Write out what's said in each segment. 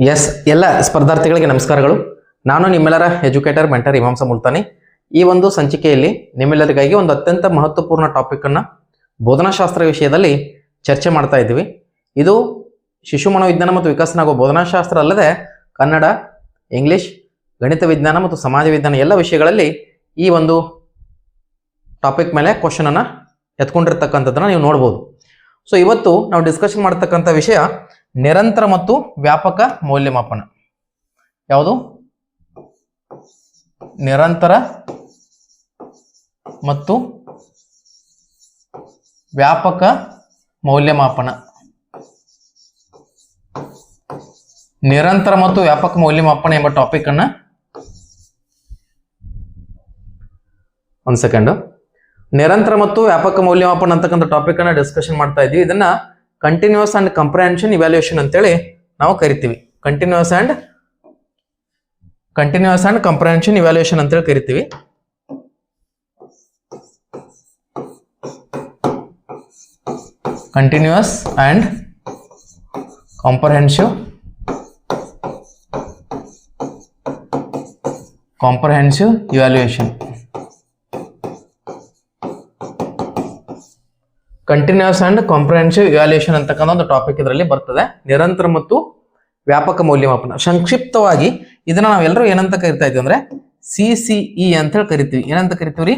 S ಎಲ್ಲ ಸ್ಪರ್ಧಾರ್ಥಿಗಳಿಗೆ ನಮಸ್ಕಾರಗಳು. ನಾನು ನಿಮ್ಮೆಲ್ಲರ ಎಜುಕೇಟರ್ ಮೆಂಟರ್ ಇಮಾಂಸ ಮುಲ್ತಾನಿ. ಈ ಒಂದು ಸಂಚಿಕೆಯಲ್ಲಿ ನಿಮ್ಮೆಲ್ಲರಿಗಾಗಿ ಒಂದು ಅತ್ಯಂತ ಮಹತ್ವಪೂರ್ಣ ಟಾಪಿಕ್ ಅನ್ನ ಬೋಧನಾಶಾಸ್ತ್ರ ವಿಷಯದಲ್ಲಿ ಚರ್ಚೆ ಮಾಡ್ತಾ ಇದ್ದೀವಿ. ಇದು ಶಿಶು ಮನೋವಿಜ್ಞಾನ ಮತ್ತು ವಿಕಸನ ಹಾಗೂ ಬೋಧನಾಶಾಸ್ತ್ರ ಅಲ್ಲದೆ ಕನ್ನಡ, ಇಂಗ್ಲಿಷ್, ಗಣಿತ ವಿಜ್ಞಾನ ಮತ್ತು ಸಮಾಜ ವಿಜ್ಞಾನ ಎಲ್ಲ ವಿಷಯಗಳಲ್ಲಿ ಈ ಒಂದು ಟಾಪಿಕ್ ಮೇಲೆ ಕ್ವಶನ್ ಅನ್ನ ಎತ್ಕೊಂಡಿರ್ತಕ್ಕಂಥದ್ದನ್ನ ನೀವು ನೋಡ್ಬೋದು. ಸೊ ಇವತ್ತು ನಾವು ಡಿಸ್ಕಷನ್ ಮಾಡ್ತಕ್ಕಂಥ ವಿಷಯ ನಿರಂತರ ಮತ್ತು ವ್ಯಾಪಕ ಮೌಲ್ಯಮಾಪನ. ಯಾವುದು? ನಿರಂತರ ಮತ್ತು ವ್ಯಾಪಕ ಮೌಲ್ಯಮಾಪನ. ನಿರಂತರ ಮತ್ತು ವ್ಯಾಪಕ ಮೌಲ್ಯಮಾಪನ ಎಂಬ ಟಾಪಿಕ್ ಅನ್ನ ಒಂದ್ ಸೆಕೆಂಡ್ ನಿರಂತರ ಮತ್ತು ವ್ಯಾಪಕ ಮೌಲ್ಯಮಾಪನ ಅಂತಕ್ಕಂಥ ಟಾಪಿಕ್ ಅನ್ನ ಡಿಸ್ಕಷನ್ ಮಾಡ್ತಾ ಇದ್ವಿ. ಇದನ್ನ ಕಂಟಿನ್ಯೂಸ್ ಅಂಡ್ ಕಂಪ್ರಹೆನ್ಷನ್ ಇವ್ಯಾಲ್ಯೂಯೇಷನ್ ಅಂತೇಳಿ ನಾವು ಕರಿತೀವಿ. Continuous and continuous and comprehension evaluation ಅಂತೇಳಿ ಕರಿತೀವಿ. Continuous and comprehensive comprehensive evaluation continuous and comprehensive evaluation ಅಂತಕ್ಕಂಥ ಒಂದು ಟಾಪಿಕ್ ಇದರಲ್ಲಿ ಬರ್ತದೆ. ನಿರಂತರ ಮತ್ತು ವ್ಯಾಪಕ ಮೌಲ್ಯಮಾಪನ. ಸಂಕ್ಷಿಪ್ತವಾಗಿ ಇದನ್ನ ನಾವೆಲ್ಲರೂ ಏನಂತ ಕರಿತಾ ಇದ್ದೀವಿ ಅಂದ್ರೆ ಸಿ ಸಿ ಇ ಅಂತ ಹೇಳಿ ಕರಿತೀವಿ. ಏನಂತ ಕರಿತೀವಿ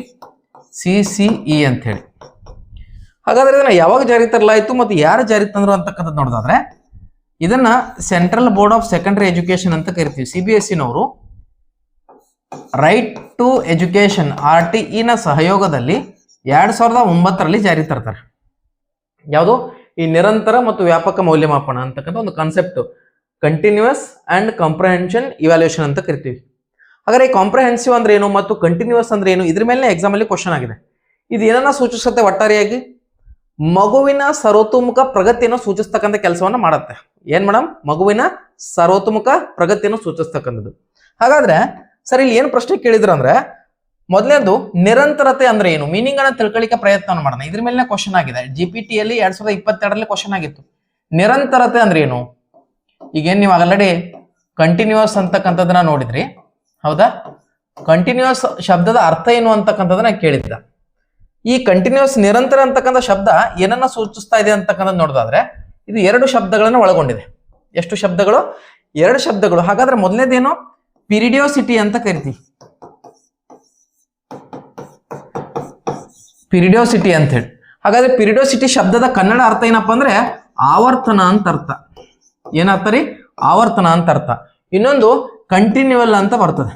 ಸಿ ಸಿ ಇ ಅಂತ ಹೇಳಿ. ಹಾಗಾದ್ರೆ ಇದನ್ನ ಯಾವಾಗ ಜಾರಿ ತರಲಾಯಿತು ಮತ್ತು ಯಾರು ಜಾರಿ ತಂದ್ರು ಅಂತಕ್ಕಂಥದ್ದು ನೋಡೋದಾದ್ರೆ, ಇದನ್ನ central board of secondary education ಅಂತ ಕರಿತೀವಿ. C B S ಇನವರು right to education R T ಇನ ಸಹಯೋಗದಲ್ಲಿ ಎರಡ್ ಸಾವಿರದ ಒಂಬತ್ತರಲ್ಲಿ ಜಾರಿ ತರ್ತಾರೆ. ಯಾವುದು? ಈ ನಿರಂತರ ಮತ್ತು ವ್ಯಾಪಕ ಮೌಲ್ಯಮಾಪನ ಅಂತಕ್ಕಂಥ ಒಂದು concept continuous and comprehension evaluation ಅಂತ ಕರಿತೀವಿ. ಹಾಗಾದ್ರೆ ಈ ಕಾಂಪ್ರಹೆನ್ಸಿವ್ ಅಂದ್ರೆ ಏನು ಮತ್ತು ಕಂಟಿನ್ಯೂಸ್ ಅಂದ್ರೆ ಏನು? ಇದ್ರ ಮೇಲೆ ಎಕ್ಸಾಮ್ ಅಲ್ಲಿ ಕ್ವಶನ್ ಆಗಿದೆ. ಇದು ಏನನ್ನ ಸೂಚಿಸುತ್ತೆ ಒಟ್ಟಾರೆಯಾಗಿ? ಮಗುವಿನ ಸರ್ವತೋಮುಖ ಪ್ರಗತಿಯನ್ನು ಸೂಚಿಸ್ತಕ್ಕಂಥ ಕೆಲಸವನ್ನು ಮಾಡುತ್ತೆ. ಏನ್ ಮೇಡಮ್ ಮಗುವಿನ ಸರ್ವತೋಮುಖ ಪ್ರಗತಿಯನ್ನು ಸೂಚಿಸ್ತಕ್ಕಂಥದ್ದು. ಹಾಗಾದ್ರೆ ಸರ್ ಇಲ್ಲಿ ಏನು ಪ್ರಶ್ನೆ ಕೇಳಿದ್ರು ಅಂದ್ರೆ ಮೊದಲನೇದು ನಿರಂತರತೆ ಅಂದ್ರೆ ಏನು? ಮೀನಿಂಗ್ ಅನ್ನ ತಿಳ್ಕೊಳ್ಳಿಕ್ಕೆ ಪ್ರಯತ್ನ ಮಾಡೋಣ. ಇದ್ರ ಮೇಲೆ ಕ್ವಶನ್ ಆಗಿದೆ. ಜಿ ಪಿ ಟಿ ಅಲ್ಲಿ ಎರಡ್ ಸಾವಿರದ ಇಪ್ಪತ್ತೆರಡರಲ್ಲಿ ಕ್ವಶನ್ ಆಗಿತ್ತು. ನಿರಂತರತೆ ಅಂದ್ರೆ ಏನು? ಈಗೇನು ನೀವು ಆಲ್ರೆಡಿ ಕಂಟಿನ್ಯೂಸ್ ಅಂತಕ್ಕಂಥದ್ದನ್ನ ನೋಡಿದ್ರಿ. ಹೌದಾ? ಕಂಟಿನ್ಯೂಸ್ ಶಬ್ದದ ಅರ್ಥ ಏನು ಅಂತಕ್ಕಂಥದ್ದನ್ನ ಕೇಳಿದ್ದ. ಈ ಕಂಟಿನ್ಯೂಸ್ ನಿರಂತರ ಅಂತಕ್ಕಂಥ ಶಬ್ದ ಏನನ್ನ ಸೂಚಿಸ್ತಾ ಇದೆ ಅಂತಕ್ಕಂಥದ್ದು ನೋಡೋದಾದ್ರೆ, ಇದು ಎರಡು ಶಬ್ದಗಳನ್ನ ಒಳಗೊಂಡಿದೆ. ಎಷ್ಟು ಶಬ್ದಗಳು? ಎರಡು ಶಬ್ದಗಳು. ಹಾಗಾದ್ರೆ ಮೊದಲನೇದೇನು ಪಿರಿಡಿಯೋಸಿಟಿ ಅಂತ ಕರಿತೀವಿ. ಪಿರಿಡಿಯೋಸಿಟಿ ಅಂತ ಹೇಳಿ. ಹಾಗಾದ್ರೆ ಪಿರಿಡೋಸಿಟಿ ಶಬ್ದದ ಕನ್ನಡ ಅರ್ಥ ಏನಪ್ಪಾ ಅಂದ್ರೆ ಆವರ್ತನ ಅಂತ ಅರ್ಥ. ಏನರ್ಥ ರೀ ಆವರ್ತನ ಅಂತ ಅರ್ಥ. ಇನ್ನೊಂದು ಕಂಟಿನ್ಯೂವಲ್ ಅಂತ ಬರ್ತದೆ.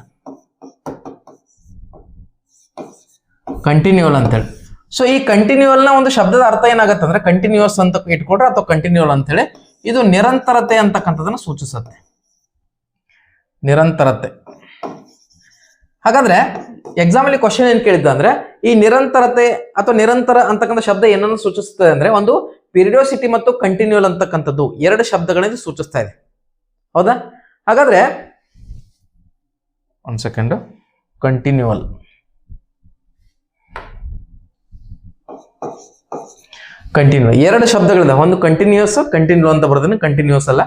ಕಂಟಿನ್ಯೂವಲ್ ಅಂತೇಳಿ ಸೊ ಈ ಕಂಟಿನ್ಯೂವಲ್ನ ಒಂದು ಶಬ್ದದ ಅರ್ಥ ಏನಾಗುತ್ತೆ ಅಂದ್ರೆ ಕಂಟಿನ್ಯೂಸ್ ಅಂತ ಇಟ್ಕೊಂಡ್ರೆ ಅಥವಾ ಕಂಟಿನ್ಯೂವಲ್ ಅಂತೇಳಿ ಇದು ನಿರಂತರತೆ ಅಂತಕ್ಕಂಥದನ್ನ ಸೂಚಿಸುತ್ತೆ. ನಿರಂತರತೆ. ಹಾಗಾದ್ರೆ ಎಕ್ಸಾಮ್ ಅಲ್ಲಿ ಕ್ವಶನ್ ಏನ್ ಕೇಳಿದ್ದ ಅಂದ್ರೆ ಈ ನಿರಂತರತೆ ಅಥವಾ ನಿರಂತರ ಅಂತಕ್ಕಂಥ ಶಬ್ದ ಏನನ್ನು ಸೂಚಿಸ್ತದೆ ಅಂದ್ರೆ ಒಂದು ಪಿರಿಡಿಯೋಸಿಟಿ ಮತ್ತು ಕಂಟಿನ್ಯೂಲ್ ಅಂತಕ್ಕಂಥದ್ದು. ಎರಡು ಶಬ್ದಗಳಿಂದ ಸೂಚಿಸ್ತಾ ಇದೆ. ಹೌದಾ? ಹಾಗಾದ್ರೆ ಒಂದ್ ಸೆಕೆಂಡ್ ಕಂಟಿನ್ಯೂವಲ್ ಕಂಟಿನ್ಯೂ ಎರಡು ಶಬ್ದಗಳಿದೆ ಒಂದು ಕಂಟಿನ್ಯೂಸ್ ಕಂಟಿನ್ಯೂ ಅಂತ ಬರೋದನ್ನ ಕಂಟಿನ್ಯೂಸ್ ಅಲ್ಲ.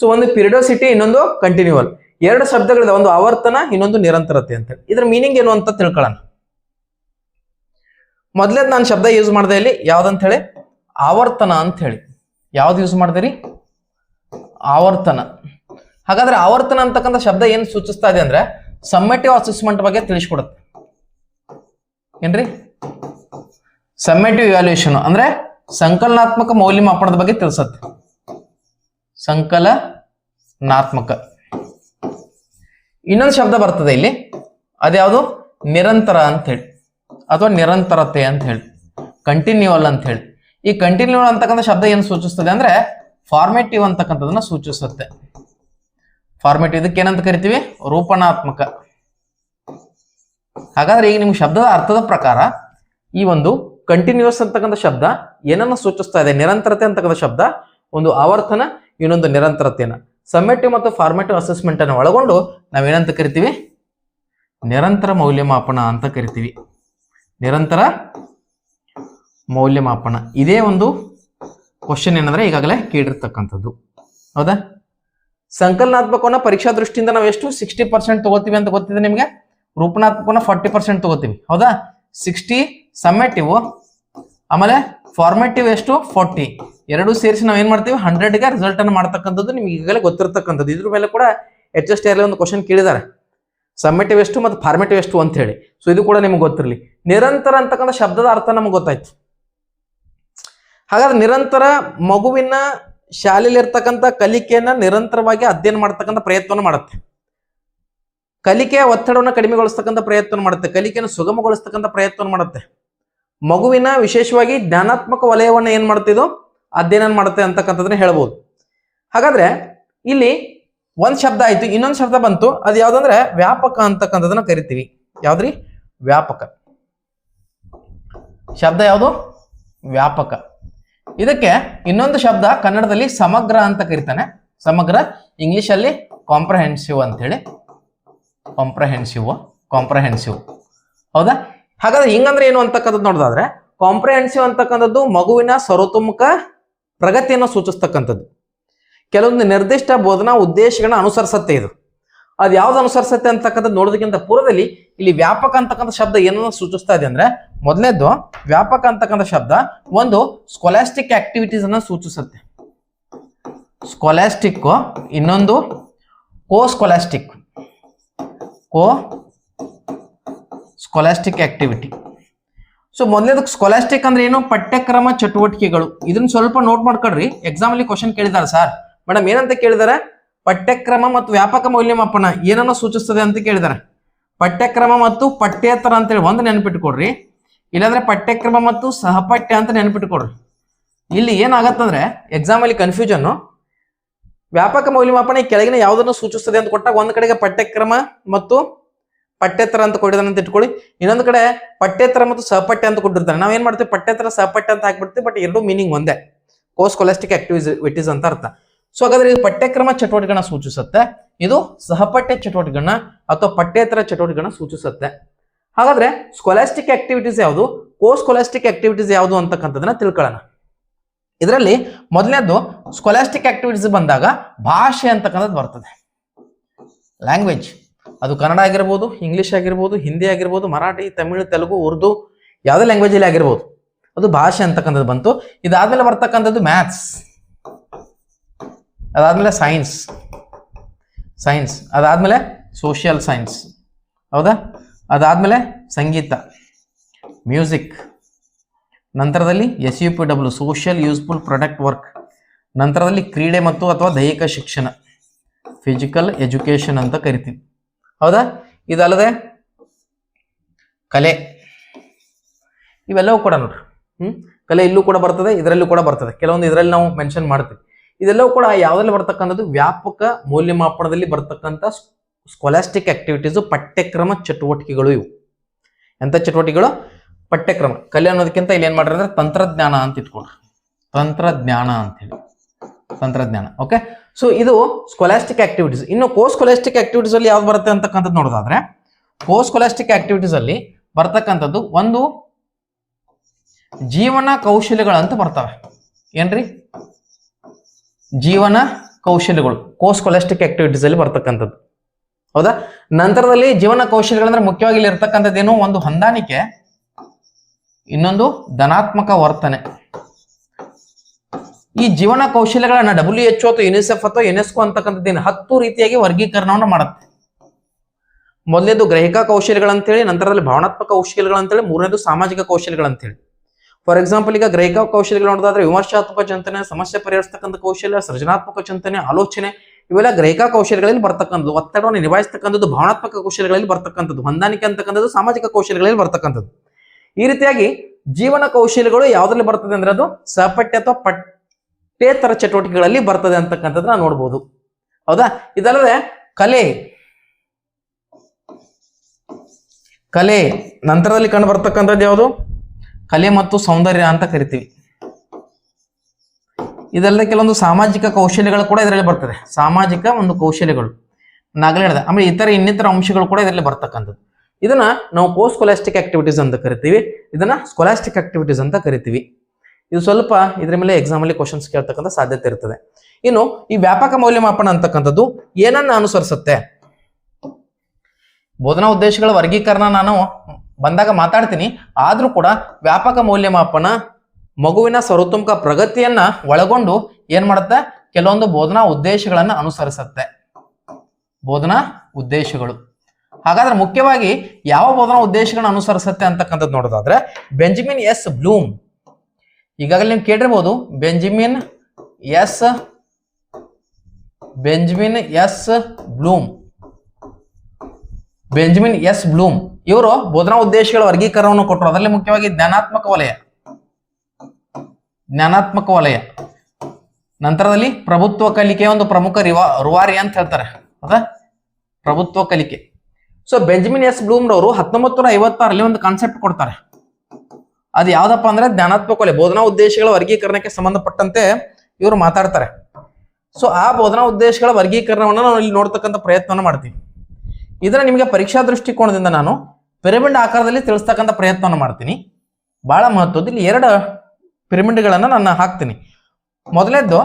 ಸೊ ಒಂದು ಪಿರಿಡೋಸಿಟಿ ಇನ್ನೊಂದು ಕಂಟಿನ್ಯೂವಲ್ ಎರಡು ಶಬ್ದಗಳಿದೆ ಒಂದು ಆವರ್ತನ ಇನ್ನೊಂದು ನಿರಂತರತೆ ಅಂತ ಹೇಳಿ. ಇದ್ರ ಮೀನಿಂಗ್ ಏನು ಅಂತ ತಿಳ್ಕೊಳ್ಳೋಣ. ಮೊದಲೇದ್ ನಾನು ಶಬ್ದ ಯೂಸ್ ಮಾಡಿದೆ ಇಲ್ಲಿ ಯಾವ್ದಂತ ಹೇಳಿ ಆವರ್ತನ ಅಂತ ಹೇಳಿ ಯಾವ್ದು ಯೂಸ್ ಮಾಡಿದೆ ರೀ? ಆವರ್ತನ. ಹಾಗಾದ್ರೆ ಆವರ್ತನ ಅಂತಕ್ಕಂಥ ಶಬ್ದ ಏನ್ ಸೂಚಿಸ್ತಾ ಇದೆ ಅಂದ್ರೆ, ಸಮ್ಮೆಟಿವ್ ಅಸೆಸ್ಮೆಂಟ್ ಬಗ್ಗೆ ತಿಳಿಸ್ಕೊಡುತ್ತೆ. ಏನ್ರಿ? ಸಮ್ಮೆಟಿವ್ ಇವ್ಯಾಲ್ಯೂಯೇಷನ್ ಅಂದ್ರೆ ಸಂಕಲನಾತ್ಮಕ ಮೌಲ್ಯಮಾಪನದ ಬಗ್ಗೆ ತಿಳಿಸತ್ತೆ. ಸಂಕಲನಾತ್ಮಕ. ಇನ್ನೊಂದು ಶಬ್ದ ಬರ್ತದೆ ಇಲ್ಲಿ. ಅದ್ಯಾವುದು? ನಿರಂತರ ಅಂತ ಹೇಳಿ ಅಥವಾ ನಿರಂತರತೆ ಅಂತ ಹೇಳಿ ಕಂಟಿನ್ಯೂವಲ್ ಅಂತ ಹೇಳಿ. ಈ ಕಂಟಿನ್ಯೂವಲ್ ಅಂತಕ್ಕಂಥ ಶಬ್ದ ಏನು ಸೂಚಿಸ್ತದೆ ಅಂದ್ರೆ ಫಾರ್ಮೇಟಿವ್ ಅಂತಕ್ಕಂಥದನ್ನ ಸೂಚಿಸುತ್ತೆ. ಫಾರ್ಮೇಟಿವ್ ಇದಕ್ಕೆ ಏನಂತ ಕರಿತೀವಿ? ರೂಪಣಾತ್ಮಕ ಹಾಗಾದ್ರೆ ಈಗ ನಿಮ್ಗೆ ಶಬ್ದದ ಅರ್ಥದ ಪ್ರಕಾರ ಈ ಒಂದು ಕಂಟಿನ್ಯೂಸ್ ಅಂತಕ್ಕಂಥ ಶಬ್ದ ಏನನ್ನ ಸೂಚಿಸ್ತಾ ಇದೆ? ನಿರಂತರತೆ ಅಂತಕ್ಕಂಥ ಶಬ್ದ, ಒಂದು ಆವರ್ತನ, ಇನ್ನೊಂದು ನಿರಂತರತೆಯನ್ನ. ಸಮ್ಮೆಟಿವ್ ಮತ್ತು ಫಾರ್ಮೇಟಿವ್ ಅಸೆಸ್ಮೆಂಟ್ ಅನ್ನು ಒಳಗೊಂಡು ನಾವೇನಂತ ಕರಿತೀವಿ? ನಿರಂತರ ಮೌಲ್ಯಮಾಪನ ಅಂತ ಕರಿತೀವಿ. ನಿರಂತರ ಮೌಲ್ಯಮಾಪನ. ಇದೇ ಒಂದು ಕ್ವಶನ್ ಏನಂದ್ರೆ ಈಗಾಗಲೇ ಕೇಳಿರ್ತಕ್ಕಂಥದ್ದು. ಹೌದಾ? ಸಂಕಲನಾತ್ಮಕವನ್ನ ಪರೀಕ್ಷಾ ದೃಷ್ಟಿಯಿಂದ ನಾವು ಎಷ್ಟು? ಸಿಕ್ಸ್ಟಿ ಪರ್ಸೆಂಟ್ ತಗೋತೀವಿ ಅಂತ ಗೊತ್ತಿದೆ ನಿಮಗೆ? ರೂಪನಾತ್ಮಕವನ್ನ ಫಾರ್ಟಿ ಪರ್ಸೆಂಟ್ ತಗೋತೀವಿ. ಹೌದಾ? ಸಿಕ್ಸ್ಟಿ ಸಮ್ಮೆಟಿವ್ ಆಮೇಲೆ ಫಾರ್ಮೇಟಿವ್ ಎಷ್ಟು? ಫೋರ್ಟಿ ಎರಡು ಸೇರಿಸಿ ನಾವು ಏನ್ ಮಾಡ್ತೀವಿ? ಹಂಡ್ರೆಡ್ಗೆ ರಿಸಲ್ಟ್ ಅನ್ನು ಮಾಡ್ತಕ್ಕಂಥದ್ದು ನಿಮ್ಗೆ ಈಗಾಗಲೇ ಗೊತ್ತಿರ್ತಕ್ಕಂಥದ್ದು. ಇದ್ರ ಮೇಲೆ ಕೂಡ ಎಚ್ ಎಸ್ ಟಿ ಒಂದು ಕ್ವಶನ್ ಕೇಳಿದ್ದಾರೆ. ಸಮ್ಮೆಟಿವ್ ಎಷ್ಟು ಮತ್ತು ಫಾರ್ಮೇಟಿವ್ ಎಷ್ಟು ಅಂತ ಹೇಳಿ. ಸೊ ಇದು ಕೂಡ ನಿಮ್ಗೆ ಗೊತ್ತಿರಲಿ. ನಿರಂತರ ಅಂತಕ್ಕಂಥ ಶಬ್ದದ ಅರ್ಥ ನಮ್ಗೆ ಗೊತ್ತಾಯ್ತು. ಹಾಗಾದ್ರೆ ನಿರಂತರ ಮಗುವಿನ ಶಾಲೆಯಲ್ಲಿ ಇರ್ತಕ್ಕಂಥ ಕಲಿಕೆಯನ್ನ ನಿರಂತರವಾಗಿ ಅಧ್ಯಯನ ಮಾಡ್ತಕ್ಕಂಥ ಪ್ರಯತ್ನವನ್ನು ಮಾಡುತ್ತೆ. ಕಲಿಕೆಯ ಒತ್ತಡವನ್ನು ಕಡಿಮೆಗೊಳಿಸ್ತಕ್ಕಂಥ ಪ್ರಯತ್ನ ಮಾಡುತ್ತೆ. ಕಲಿಕೆಯನ್ನು ಸುಗಮಗೊಳಿಸ್ತಕ್ಕಂಥ ಪ್ರಯತ್ನ ಮಾಡುತ್ತೆ. ಮಗುವಿನ ವಿಶೇಷವಾಗಿ ಜ್ಞಾನಾತ್ಮಕ ವಲಯವನ್ನು ಏನ್ ಮಾಡ್ತಿದ್ದು ಅಧ್ಯಯನ ಮಾಡುತ್ತೆ ಅಂತಕ್ಕಂಥದ್ದನ್ನ ಹೇಳ್ಬೋದು. ಹಾಗಾದ್ರೆ ಇಲ್ಲಿ ಒಂದ್ ಶಬ್ದ ಆಯ್ತು, ಇನ್ನೊಂದು ಶಬ್ದ ಬಂತು. ಅದು ಯಾವ್ದಂದ್ರೆ ವ್ಯಾಪಕ ಅಂತಕ್ಕಂಥದನ್ನ ಕರಿತೀವಿ. ಯಾವ್ದ್ರಿ? ವ್ಯಾಪಕ. ಶಬ್ದ ಯಾವುದು? ವ್ಯಾಪಕ. ಇದಕ್ಕೆ ಇನ್ನೊಂದು ಶಬ್ದ ಕನ್ನಡದಲ್ಲಿ ಸಮಗ್ರ ಅಂತ ಕರಿತಾನೆ. ಸಮಗ್ರ ಇಂಗ್ಲಿಷ್ ಅಲ್ಲಿ ಕಾಂಪ್ರಹೆನ್ಸಿವ್ ಅಂತ ಹೇಳಿ ಕಾಂಪ್ರಹೆನ್ಸಿವ್ ಕಾಂಪ್ರಹೆನ್ಸಿವ್ ಹೌದಾ? ಹಾಗಾದ್ರೆ ಹಿಂಗಂದ್ರೆ ಏನು ಅಂತಕ್ಕಂಥದ್ದು ನೋಡೋದಾದ್ರೆ ಕಾಂಪ್ರಹೆನ್ಸಿವ್ ಅಂತಕ್ಕಂಥದ್ದು ಮಗುವಿನ ಸರ್ವತೋಮುಖ ಪ್ರಗತಿಯನ್ನು ಸೂಚಿಸ್ತಕ್ಕಂಥದ್ದು. ಕೆಲವೊಂದು ನಿರ್ದಿಷ್ಟ ಬೋಧನಾ ಉದ್ದೇಶಗಳನ್ನ ಅನುಸರಿಸತ್ತೆ ಇದು. ಅದು ಯಾವ್ದು ಅನುಸರಿಸತ್ತೆ ಅಂತಕ್ಕಂಥದ್ದು ನೋಡೋದಕ್ಕಿಂತ ಪೂರ್ವದಲ್ಲಿ ಇಲ್ಲಿ ವ್ಯಾಪಕ ಅಂತಕ್ಕಂಥ ಶಬ್ದ ಏನನ್ನ ಸೂಚಿಸ್ತಾ ಇದೆ ಅಂದ್ರೆ ಮೊದಲನೇದು ವ್ಯಾಪಕ ಅಂತಕ್ಕಂಥ ಶಬ್ದ ಒಂದು ಸ್ಕೊಲಾಸ್ಟಿಕ್ ಆಕ್ಟಿವಿಟೀಸ್ ಅನ್ನ ಸೂಚಿಸುತ್ತೆ. ಸ್ಕೊಲಾಸ್ಟಿಕ್ ಇನ್ನೊಂದು co scholastic co scholastic activity so ಮೊದಲನೇದಕ್ಕೆ scholastic ಅಂದ್ರೆ ಏನು? ಪಠ್ಯಕ್ರಮ ಚಟುವಟಿಕೆಗಳು. ಇದನ್ನ ಸ್ವಲ್ಪ ನೋಟ್ ಮಾಡ್ಕೊಡ್ರಿ. ಎಕ್ಸಾಮ್ ಅಲ್ಲಿ ಕ್ವಶನ್ ಕೇಳಿದಾರೆ ಸರ್ ಮೇಡಮ್, ಏನಂತ ಕೇಳಿದಾರೆ? ಪಠ್ಯಕ್ರಮ ಮತ್ತು ವ್ಯಾಪಕ ಮೌಲ್ಯಮಾಪನ ಏನನ್ನು ಸೂಚಿಸ್ತದೆ ಅಂತ ಕೇಳಿದಾರೆ. ಪಠ್ಯಕ್ರಮ ಮತ್ತು ಪಠ್ಯೇತರ ಅಂತೇಳಿ ಒಂದು ನೆನಪಿಟ್ಕೊಡ್ರಿ. ಇಲ್ಲಾಂದ್ರೆ ಪಠ್ಯಕ್ರಮ ಮತ್ತು ಸಹಪಠ್ಯ ಅಂತ ನೆನಪಿಟ್ಕೊಡ್ರಿ. ಇಲ್ಲಿ ಏನಾಗತ್ತಂದ್ರೆ ಎಕ್ಸಾಮ್ ಅಲ್ಲಿ ಕನ್ಫ್ಯೂಷನ್ ವ್ಯಾಪಕ ಮೌಲ್ಯಮಾಪನ ಕೆಳಗಿನ ಯಾವುದನ್ನು ಸೂಚಿಸ್ತದೆ ಅಂತ ಕೊಟ್ಟಾಗ ಒಂದು ಕಡೆಗೆ ಪಠ್ಯಕ್ರಮ ಮತ್ತು ಪಠ್ಯೇತರ ಅಂತ ಕೊಟ್ಟಿದ್ದಾನೆ ಅಂತ ಇಟ್ಕೊಳ್ಳಿ. ಇನ್ನೊಂದು ಕಡೆ ಪಠ್ಯೇತರ ಮತ್ತು ಸಹಪಠ್ಯ ಅಂತ ಕೊಟ್ಟಿರ್ತಾರೆ. ನಾವ್ ಏನ್ ಮಾಡ್ತೀವಿ? ಪಠ್ಯೇತರ, ಸಹಪಠ್ಯ ಅಂತ ಹಾಕ್ಬಿಡ್ತೀವಿ ಬಟ್ ಎರಡು ಮೀನಿಂಗ್ ಒಂದೇ. ಕೋಸ್ ಕೊಲೆಸ್ಟಿಕ್ ಆಕ್ಟಿವಿಟೀಸ್ ಅಂತ ಅರ್ಥ. ಸೊ ಹಾಗಾದ್ರೆ ಇದು ಪಠ್ಯಕ್ರಮ ಚಟುವಟಿಕೆಗಳನ್ನ ಸೂಚಿಸುತ್ತೆ. ಇದು ಸಹಪಠ್ಯ ಚಟುವಟಿಕೆಗಳನ್ನ ಅಥವಾ ಪಠ್ಯೇತರ ಚಟುವಟಿಕೆಗಳನ್ನ ಸೂಚಿಸುತ್ತೆ. ಹಾಗಾದ್ರೆ ಸ್ಕೊಲಾಸ್ಟಿಕ್ ಆಕ್ಟಿವಿಟೀಸ್ ಯಾವುದು? ಕೋಸ್ ಕೊಲಾಸ್ಟಿಕ್ ಆಕ್ಟಿವಿಟೀಸ್ ಯಾವುದು ಅಂತಕ್ಕಂಥದ್ದನ್ನ ತಿಳ್ಕೊಳ್ಳೋಣ. ಇದರಲ್ಲಿ ಮೊದಲನೇದು ಸ್ಕೊಲಾಸ್ಟಿಕ್ ಆಕ್ಟಿವಿಟೀಸ್ ಬಂದಾಗ ಭಾಷೆ ಅಂತಕ್ಕಂಥದ್ದು ಬರ್ತದೆ. ಲ್ಯಾಂಗ್ವೇಜ್ ಅದು ಕನ್ನಡ ಆಗಿರ್ಬೋದು ಇಂಗ್ಲೀಷ್ ಆಗಿರ್ಬೋದು ಹಿಂದಿ ಆಗಿರ್ಬೋದು, ಮರಾಠಿ, ತಮಿಳು, ತೆಲುಗು, ಉರ್ದು ಯಾವುದೇ ಲ್ಯಾಂಗ್ವೇಜಲ್ಲಿ ಆಗಿರ್ಬೋದು. ಅದು ಭಾಷೆ ಅಂತಕ್ಕಂಥದ್ದು ಬಂತು. ಇದಾದ್ಮೇಲೆ ಬರ್ತಕ್ಕಂಥದ್ದು ಮ್ಯಾಥ್ಸ್ ಅದಾದ್ಮೇಲೆ ಸೈನ್ಸ್ ಸೈನ್ಸ್ ಅದಾದ್ಮೇಲೆ ಸೋಷಿಯಲ್ ಸೈನ್ಸ್ ಹೌದಾ? ಅದಾದ್ಮೇಲೆ ಸಂಗೀತ. ಮ್ಯೂಸಿಕ್ ನಂತರದಲ್ಲಿ S U P W social useful product work ನಂತರದಲ್ಲಿ ಕ್ರೀಡೆ ಮತ್ತು ಅಥವಾ ದೈಹಿಕ ಶಿಕ್ಷಣ. ಫಿಸಿಕಲ್ ಎಜುಕೇಶನ್ ಅಂತ ಕರಿತೀವಿ. ಹೌದಾ? ಇದಲ್ಲದೆ ಕಲೆ. ಇವೆಲ್ಲವೂ ಕೂಡ ನೋಡ್ರಿ. ಹ್ಞೂ ಕಲೆ ಇಲ್ಲೂ ಕೂಡ ಬರ್ತದೆ, ಇದರಲ್ಲೂ ಕೂಡ ಬರ್ತದೆ. ಕೆಲವೊಂದು ಇದರಲ್ಲಿ ನಾವು ಮೆನ್ಷನ್ ಮಾಡ್ತೀವಿ. ಇದೆಲ್ಲವೂ ಕೂಡ ಯಾವ್ದ್ರಲ್ಲಿ ಬರ್ತಕ್ಕಂಥದ್ದು? ವ್ಯಾಪಕ ಮೌಲ್ಯಮಾಪನದಲ್ಲಿ ಬರ್ತಕ್ಕಂಥ ಸ್ಕೊಲಾಸ್ಟಿಕ್ ಆಕ್ಟಿವಿಟೀಸು ಪಠ್ಯಕ್ರಮ ಚಟುವಟಿಕೆಗಳು ಇವು. ಎಂಥ ಚಟುವಟಿಕೆಗಳು? ಪಠ್ಯಕ್ರಮ. ಕಲೆ ಅನ್ನೋದಕ್ಕಿಂತ ಇಲ್ಲಿ ಏನ್ ಮಾಡ್ರಿ ಅಂದ್ರೆ ತಂತ್ರಜ್ಞಾನ ಅಂತ ಇಟ್ಕೊಳ್ರಿ ತಂತ್ರಜ್ಞಾನ ಅಂತ ಹೇಳಿ. ತಂತ್ರಜ್ಞಾನ ಓಕೆ ಸೊ ಇದು ಸ್ಕೊಲಾಸ್ಟಿಕ್ ಆಕ್ಟಿವಿಟೀಸ್ ಇನ್ನು ಕೋಸ್ ಕೊಲಾಸ್ಟಿಕ್ ಆಕ್ಟಿವಿಟೀಸ್ ಅಲ್ಲಿ ಯಾವ್ದು ಬರುತ್ತೆ ಅಂತಕ್ಕಂಥದ್ದು ನೋಡೋದಾದ್ರೆ ಕೋಸ್ ಕೊಲಾಸ್ಟಿಕ್ ಆಕ್ಟಿವಿಟೀಸ್ ಅಲ್ಲಿ ಬರ್ತಕ್ಕಂಥದ್ದು ಒಂದು ಜೀವನ ಕೌಶಲ್ಯಗಳಂತ ಬರ್ತವೆ. ಏನ್ರಿ? ಜೀವನ ಕೌಶಲ್ಯಗಳು ಕೋಸ್ ಕೊಲೆಸ್ಟಿಕ್ ಆಕ್ಟಿವಿಟೀಸ್ ಅಲ್ಲಿ ಬರ್ತಕ್ಕಂಥದ್ದು. ಹೌದಾ? ನಂತರದಲ್ಲಿ ಜೀವನ ಕೌಶಲ್ಯಗಳಂದ್ರೆ ಮುಖ್ಯವಾಗಿ ಇಲ್ಲಿ ಇರ್ತಕ್ಕಂಥದ್ದೇನು? ಒಂದು ಹೊಂದಾಣಿಕೆ, ಇನ್ನೊಂದು ಧನಾತ್ಮಕ ವರ್ತನೆ. ಈ ಜೀವನ ಕೌಶಲ್ಯಗಳನ್ನ ಡಬ್ಲ್ಯೂ ಎಚ್ ಅಥವಾ ಯುನಿಸೆಫ್ ಅಥವಾ ಯುನೆಸ್ಕೋ ಅಂತಕ್ಕಂಥದ್ದೇನು? ಹತ್ತು ರೀತಿಯಾಗಿ ವರ್ಗೀಕರಣವನ್ನು ಮಾಡುತ್ತೆ. ಮೊದಲನೇದು ಗ್ರಹಿಕ ಕೌಶಲ್ಯಗಳಂತೇಳಿ, ನಂತರದಲ್ಲಿ ಭಾವನಾತ್ಮಕ ಕೌಶಲ್ಯಗಳಂತೇಳಿ, ಮೂರನೇದು ಸಾಮಾಜಿಕ ಕೌಶಲ್ಯಗಳಂತೇಳಿ. ಫಾರ್ ಎಕ್ಸಾಂಪಲ್ ಈಗ ಗ್ರಹಿಕ ಕೌಶಲ್ಯಗಳು ನೋಡೋದಾದ್ರೆ ವಿಮರ್ಶಾತ್ಮಕ ಚಿಂತನೆ, ಸಮಸ್ಯೆ ಪರಿಹರಿಸತಕ್ಕಂಥ ಕೌಶಲ್ಯ, ಸೃಜನಾತ್ಮಕ ಚಿಂತನೆ, ಆಲೋಚನೆ, ಇವೆಲ್ಲ ಗ್ರಹಿಕ ಕೌಶಲ್ಯಗಳಲ್ಲಿ ಬರ್ತಕ್ಕಂಥದ್ದು. ಒತ್ತಡವನ್ನು ನಿಭಾಯಿಸ್ತಕ್ಕಂಥದ್ದು, ಭಾವನಾತ್ಮಕ ಕೌಶಲ್ಯಗಳಲ್ಲಿ ಬರ್ತಕ್ಕಂಥದ್ದು, ಹೊಂದಾಣಿಕೆ ಅಂತಕ್ಕಂಥದ್ದು, ಸಾಮಾಜಿಕ ಕೌಶಲ್ಯಗಳಲ್ಲಿ ಬರ್ತಕ್ಕಂಥದ್ದು. ಈ ರೀತಿಯಾಗಿ ಜೀವನ ಕೌಶಲ್ಯಗಳು ಯಾವ್ದ್ರಲ್ಲಿ ಬರ್ತದೆ ಅಂದ್ರೆ ಅದು ಸಹಪಠ್ಯ ಅಥವಾ ಪಠ್ಯೇತರ ಚಟುವಟಿಕೆಗಳಲ್ಲಿ ಬರ್ತದೆ ಅಂತಕ್ಕಂಥದ್ದನ್ನ ನೋಡ್ಬೋದು. ಹೌದಾ? ಇದಲ್ಲದೆ ಕಲೆ. ಕಲೆ. ನಂತರದಲ್ಲಿ ಕಂಡು ಬರ್ತಕ್ಕಂಥದ್ದು ಯಾವುದು? ಕಲೆ ಮತ್ತು ಸೌಂದರ್ಯ ಅಂತ ಕರಿತೀವಿ. ಇದಲ್ಲದೆ ಕೆಲವೊಂದು ಸಾಮಾಜಿಕ ಕೌಶಲ್ಯಗಳು ಕೂಡ ಇದರಲ್ಲಿ ಬರ್ತದೆ. ಸಾಮಾಜಿಕ ಒಂದು ಕೌಶಲ್ಯಗಳು. ನಾಗಲೇ ಹೇಳಿದೆ, ಆಮೇಲೆ ಇತರ ಇನ್ನಿತರ ಅಂಶಗಳು ಕೂಡ ಇದರಲ್ಲಿ ಬರ್ತಕ್ಕಂಥದ್ದು. ಇದನ್ನ ನಾವು ಪೋಸ್ಟ್ ಸ್ಕೊಲಾಸ್ಟಿಕ್ ಆಕ್ಟಿವಿಟೀಸ್ ಅಂತ ಕರಿತೀವಿ. ಇದನ್ನ ಸ್ಕೊಲಾಸ್ಟಿಕ್ ಆಕ್ಟಿವಿಟೀಸ್ ಅಂತ ಕರಿತೀವಿ. ಇದು ಸ್ವಲ್ಪ ಇದ್ರ ಮೇಲೆ ಎಕ್ಸಾಮ್ ಅಲ್ಲಿ ಕ್ವಶನ್ಸ್ ಕೇಳ್ತಕ್ಕಂಥ ಸಾಧ್ಯತೆ ಇರ್ತದೆ. ಇನ್ನು ಈ ವ್ಯಾಪಕ ಮೌಲ್ಯಮಾಪನ ಅಂತಕ್ಕಂಥದ್ದು ಏನನ್ನ ಅನುಸರಿಸುತ್ತೆ? ಬೋಧನಾ ಉದ್ದೇಶಗಳ ವರ್ಗೀಕರಣ ನಾನು ಬಂದಾಗ ಮಾತಾಡ್ತೀನಿ. ಆದರೂ ಕೂಡ ವ್ಯಾಪಕ ಮೌಲ್ಯಮಾಪನ, ಮಗುವಿನ ಸರ್ವತೋಮುಖ ಪ್ರಗತಿಯನ್ನ ಒಳಗೊಂಡು ಏನು ಮಾಡುತ್ತೆ? ಕೆಲವೊಂದು ಬೋಧನಾ ಉದ್ದೇಶಗಳನ್ನು ಅನುಸರಿಸುತ್ತೆ. ಬೋಧನಾ ಉದ್ದೇಶಗಳು. ಹಾಗಾದ್ರೆ ಮುಖ್ಯವಾಗಿ ಯಾವ ಬೋಧನಾ ಉದ್ದೇಶಗಳನ್ನ ಅನುಸರಿಸುತ್ತೆ ಅಂತಕ್ಕಂಥದ್ದು ನೋಡೋದಾದ್ರೆ, ಬೆಂಜಮಿನ್ ಎಸ್ ಬ್ಲೂಮ್. ಈಗಾಗಲೇ ನೀವು ಕೇಳಿರ್ಬೋದು, Benjamin S Benjamin S Bloom. Benjamin S Bloom. ಇವರು ಬೋಧನಾ ಉದ್ದೇಶಗಳ ವರ್ಗೀಕರಣವನ್ನು ಕೊಟ್ಟರು. ಅದರಲ್ಲಿ ಮುಖ್ಯವಾಗಿ ಜ್ಞಾನಾತ್ಮಕ ವಲಯ. ಜ್ಞಾನಾತ್ಮಕ ವಲಯ. ನಂತರದಲ್ಲಿ ಪ್ರಭುತ್ವ ಕಲಿಕೆ ಒಂದು ಪ್ರಮುಖ ರಿವಾ, ರುವಾರಿ ಅಂತ ಹೇಳ್ತಾರೆ. ಅದ? ಪ್ರಭುತ್ವ ಕಲಿಕೆ. ಸೊ ಬೆಂಜಮಿನ್ ಎಸ್ ಬ್ಲೂಮ್ ರವರು ಹತ್ತೊಂಬತ್ತು ನೂರ ಒಂದು ಕಾನ್ಸೆಪ್ಟ್ ಕೊಡ್ತಾರೆ. ಅದು ಯಾವ್ದಪ್ಪ ಅಂದ್ರೆ ಜ್ಞಾನಾತ್ಮಕ ವಲಯ, ಬೋಧನಾ ಉದ್ದೇಶಗಳ ವರ್ಗೀಕರಣಕ್ಕೆ ಸಂಬಂಧಪಟ್ಟಂತೆ ಇವರು ಮಾತಾಡ್ತಾರೆ. ಸೊ ಆ ಬೋಧನಾ ಉದ್ದೇಶಗಳ ವರ್ಗೀಕರಣವನ್ನು ನಾವು ಇಲ್ಲಿ ನೋಡ್ತಕ್ಕಂಥ ಪ್ರಯತ್ನವನ್ನು ಮಾಡ್ತೀವಿ. ಇದನ್ನ ನಿಮಗೆ ಪರೀಕ್ಷಾ ದೃಷ್ಟಿಕೋನದಿಂದ ನಾನು ಪಿರಮಿಡ್ ಆಕಾರದಲ್ಲಿ ತಿಳಿಸ್ತಕ್ಕಂಥ ಪ್ರಯತ್ನವನ್ನು ಮಾಡ್ತೀನಿ. ಬಹಳ ಮಹತ್ವದ್ದು. ಇಲ್ಲಿ ಎರಡು ಪಿರಮಿಡ್ಗಳನ್ನು ನಾನು ಹಾಕ್ತೀನಿ. ಮೊದಲೇದ್ದು,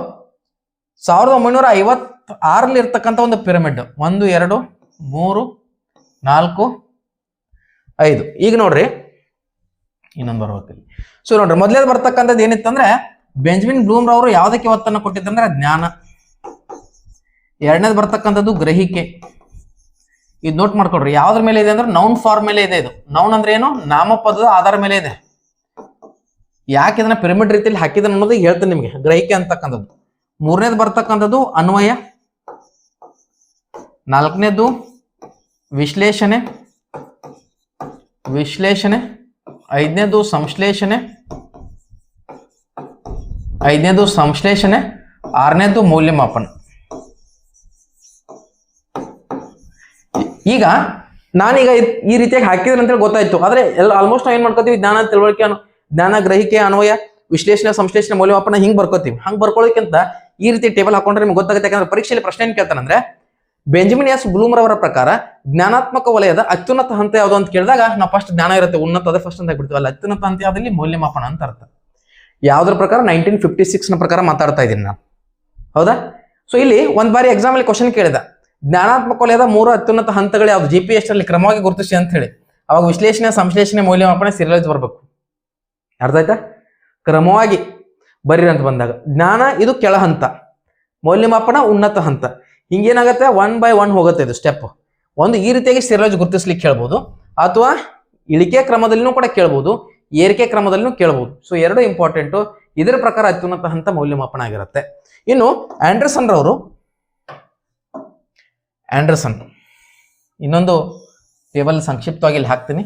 ಸಾವಿರದ ಒಂಬೈನೂರ ಐವತ್ ಆರಲ್ಲಿ ಇರ್ತಕ್ಕಂಥ ಒಂದು ಪಿರಮಿಡ್. ಒಂದು, ಎರಡು, ಮೂರು, ನಾಲ್ಕು, ಐದು. ಈಗ ನೋಡ್ರಿ. ಇನ್ನೊಂದು ಬರ್ಬೇಕಿಲ್ಲ. ಸೊ ನೋಡ್ರಿ, ಮೊದಲೇದು ಬರ್ತಕ್ಕಂಥದ್ದು ಏನಿತ್ತಂದ್ರೆ, ಬೆಂಜಮಿನ್ ಬ್ಲೂಮ್ ರವರು ಯಾವುದಕ್ಕೆ ಒತ್ತನ್ನು ಕೊಟ್ಟಿದ್ದಂದ್ರೆ ಜ್ಞಾನ. ಎರಡನೇದು ಬರ್ತಕ್ಕಂಥದ್ದು ಗ್ರಹಿಕೆ. ಇದು ನೋಟ್ ಮಾಡ್ಕೊಡ್ರಿ ಯಾವ್ದ್ರ ಮೇಲೆ ಇದೆ ಅಂದ್ರೆ ನೌನ್ ಫಾರ್ಮ್ ಮೇಲೆ ಇದೆ ಇದು. ನೌನ್ ಅಂದ್ರೆ ಏನು? ನಾಮಪದದ ಆಧಾರ ಮೇಲೆ ಇದೆ. ಯಾಕೆ ಇದನ್ನ ಪಿರಮಿಡ್ ರೀತಿಯಲ್ಲಿ ಹಾಕಿದ ಅನ್ನೋದು ಹೇಳ್ತೇನೆ ನಿಮಗೆ. ಗ್ರಹಿಕೆ ಅಂತಕ್ಕಂಥದ್ದು. ಮೂರನೇದು ಬರ್ತಕ್ಕಂಥದ್ದು ಅನ್ವಯ. ನಾಲ್ಕನೇದು ವಿಶ್ಲೇಷಣೆ. ವಿಶ್ಲೇಷಣೆ. ಐದನೇದು ಸಂಶ್ಲೇಷಣೆ. ಐದನೇದು ಸಂಶ್ಲೇಷಣೆ. ಆರನೇದು ಮೌಲ್ಯಮಾಪನ. ಈಗ ನಾನೀಗ ಈ ರೀತಿಯಾಗಿ ಹಾಕಿದ್ರೆ ಅಂತೇಳಿ ಗೊತ್ತಾಯ್ತು. ಆದ್ರೆ ಎಲ್ಲ ಆಲ್ಮೋಸ್ಟ್ ನಾವು ಏನ್ ಮಾಡ್ಕೋತೀವಿ? ಜ್ಞಾನ ತಿಳುವಳಿಕೆ ಅನು ಜ್ಞಾನ ಗ್ರಹಿಕೆ, ಅನ್ವಯ, ವಿಶ್ಲೇಷಣೆ, ಸಂಶ್ಲೇಷಣೆ ಮೌಲ್ಯಮಾಪನ ಹಿಂಗ್ ಬರ್ಕೋತೀವಿ. ಹಂಗ್ ಬರ್ಕೊಳ್ಳೋಕ್ಕಿಂತ ಈ ರೀತಿ ಟೇಬಲ್ ಹಾಕೊಂಡ್ರೆ ನಿಮ್ಗೆ ಗೊತ್ತಾಗುತ್ತೆ. ಯಾಕಂದ್ರೆ ಪರೀಕ್ಷೆಯಲ್ಲಿ ಪ್ರಶ್ನೆ ಏನ್ ಕೇಳ್ತಾನಂದ್ರೆ ಬೆಂಜಮಿನ್ ಎಸ್ ಬ್ಲೂಮರ್ ಅವರ ಪ್ರಕಾರ ಜ್ಞಾನಾತ್ಮಕ ವಲಯದ ಅತ್ಯುನ್ನತ ಹಂತ ಯಾವುದು? ಅಂತ ಕೇಳಿದಾಗ ನಾವು ಫಸ್ಟ್ ಜ್ಞಾನ ಇರುತ್ತೆ. ಉನ್ನತ ಅದೇ ಫಸ್ಟ್ ಅಂತ ಬಿಡ್ತೀವಿ ಅಲ್ಲ ಅತ್ಯುನ್ನತ ಹಂತ ಯಾವ್ದಲ್ಲಿ? ಮೌಲ್ಯಮಾಪನ ಅಂತ ಅರ್ಥ. ಯಾವ್ದ್ರ ಪ್ರಕಾರ? ನೈನ್ಟೀನ್ ಫಿಫ್ಟಿ ಸಿಕ್ಸ್ನ ಪ್ರಕಾರ ಮಾತಾಡ್ತಾ ಇದ್ದೀನಿ ನಾನು. ಹೌದಾ? ಸೊ ಇಲ್ಲಿ ಒಂದ್ ಬಾರಿ ಎಕ್ಸಾಮ್ ಅಲ್ಲಿ ಕ್ವಶನ್ ಕೇಳಿದ. ಜ್ಞಾನಾತ್ಮಕ ವಲಯದ ಮೂರು ಅತ್ಯುನ್ನತ ಹಂತಗಳು ಯಾವುದು? ಜಿ ಪಿ ಎಸ್ ಕ್ರಮವಾಗಿ ಗುರುತಿಸಿ ಅಂತ ಹೇಳಿ. ಅವಾಗ ವಿಶ್ಲೇಷಣೆ, ಸಂಶ್ಲೇಷಣೆ, ಮೌಲ್ಯಮಾಪನ ಸೀರಿಯಲೈಸ್ ಬರಬೇಕು. ಅರ್ಥ ಆಯ್ತಾ? ಕ್ರಮವಾಗಿ ಬರೀರಿ ಅಂತ ಬಂದಾಗ. ಜ್ಞಾನ, ಇದು ಕೆಳ ಹಂತ. ಮೌಲ್ಯಮಾಪನ, ಉನ್ನತ ಹಂತ. ಹಿಂಗೇನಾಗುತ್ತೆ? ಒನ್ ಬೈ ಒನ್ ಹೋಗುತ್ತೆ ಇದು ಸ್ಟೆಪ್ ಒಂದು ಈ ರೀತಿಯಾಗಿ ಸೀರಿಯಲೈಸ್ ಗುರುತಿಸ್ಲಿಕ್ಕೆ ಕೇಳ್ಬೋದು. ಅಥವಾ ಇಳಿಕೆ ಕ್ರಮದಲ್ಲಿನೂ ಕೂಡ ಕೇಳ್ಬೋದು. ಏರಿಕೆ ಕ್ರಮದಲ್ಲಿನೂ ಕೇಳ್ಬೋದು. ಸೊ ಎರಡು ಇಂಪಾರ್ಟೆಂಟು ಇದರ ಪ್ರಕಾರ ಅತ್ಯುನ್ನತ ಹಂತ ಮೌಲ್ಯಮಾಪನ ಆಗಿರುತ್ತೆ. ಇನ್ನು ಆಂಡರ್ಸನ್ ರವರು ಆಂಡರ್ಸನ್. ಇನ್ನೊಂದು ಟೇಬಲ್ ಸಂಕ್ಷಿಪ್ತವಾಗಿ ಇಲ್ಲಿ ಹಾಕ್ತೀನಿ.